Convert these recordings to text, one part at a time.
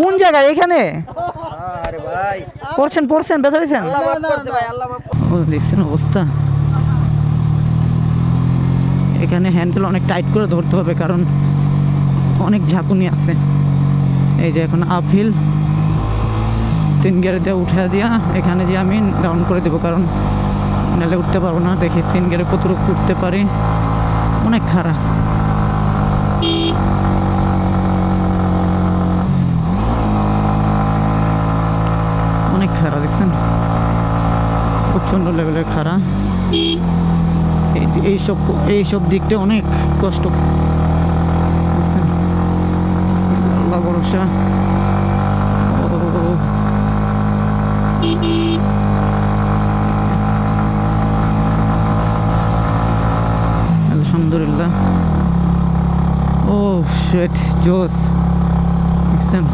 কোন জায়গায়? এখানে? পড়ছেন পড়ছেন ব্যথা হয়েছেন দেখছেন অবস্থা? এখানে হ্যান্ডেল অনেক টাইট করে ধরতে হবে কারণ অনেক ঝাঁকুনি আছে। এই যে এখন আফিল তিন গিয়ারিতে উঠে দিয়া এখানে যে আমি ডাউন করে দেবো কারণ নাহলে উঠতে পারব না। দেখি, তিন গিয়ারে কতটুকু উঠতে পারি। অনেক খারাপ। অনেক খারাপ, দেখছেন? প্রচণ্ড লেভেলের যে এইসব এইসব দিকটা অনেক কষ্ট? আল্লাহ ভরসা। ও শেট জোস দেখছেন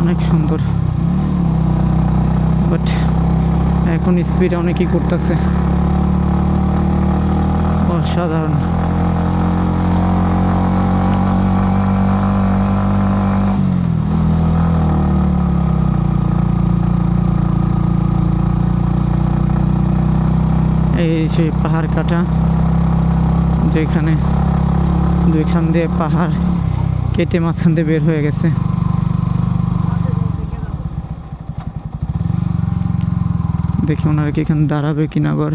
অনেক সুন্দর। বাট এখন স্পিড অনেকই করতেছে। অসাধারণ। এই সেই পাহাড় কাটা, যেখানে দুইখান দিয়ে পাহাড় কেটে মাঝখান দিয়ে বের হয়ে গেছে। দেখি ওনারা কি এখানে দাঁড়াবে কিনা আবার,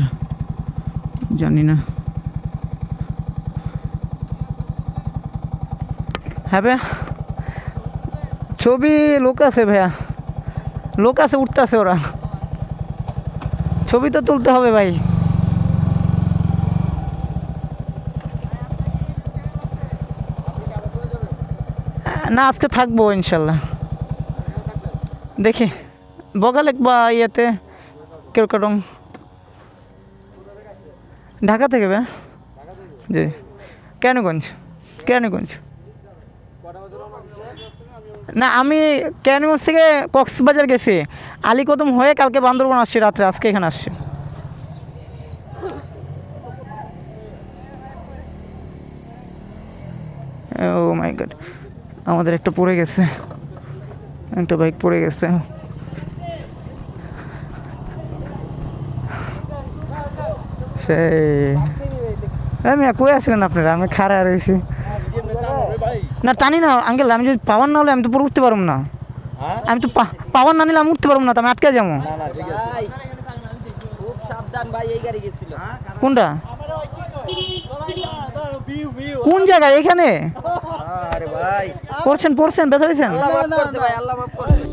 জানি না। হ্যাঁ ভাইয়া, ছবি লোক আছে ভাইয়া, লোক আছে, উঠতেছে ওরা। ছবি তো তুলতে হবে ভাই। না, আজকে থাকব ইনশাল্লাহ। দেখি বগালে বা ইয়েতে কীরকম ঢাকা থেকে বে? জি। কেরানীগঞ্জ কেরানীগঞ্জ না, আমি কেরানীগঞ্জ থেকে কক্সবাজার গেছি। আলীকদম হয়ে কালকে বান্দরবন আসছি, রাত্রে আজকে এখানে আসছি। Oh my God. আমাদের একটা পড়ে গেছে। একটা বাইক পড়ে গেছে। সেই। আমি কই আসলেন আপনারা? আমি খাড়া রয়েছি। না টানি না আঙ্কেল আমি যদি পাওয়ার না হলে আমি তো পুরো উঠতে পারব না। আমি তো পাওয়ার না নিলে আমি উঠতে পারব না তো আমি আটকে যাব। ভাই, খুব সাবধান ভাই এই গাড়ি গেছিল। কোনটা? কোন জায়গায়? এখানে? আরে ভাই। পড়ছেন পড়ছেন ব্যথা হয়েছেন আল্লাহ মাফ করছে ভাই আল্লাহ মাফ করছে।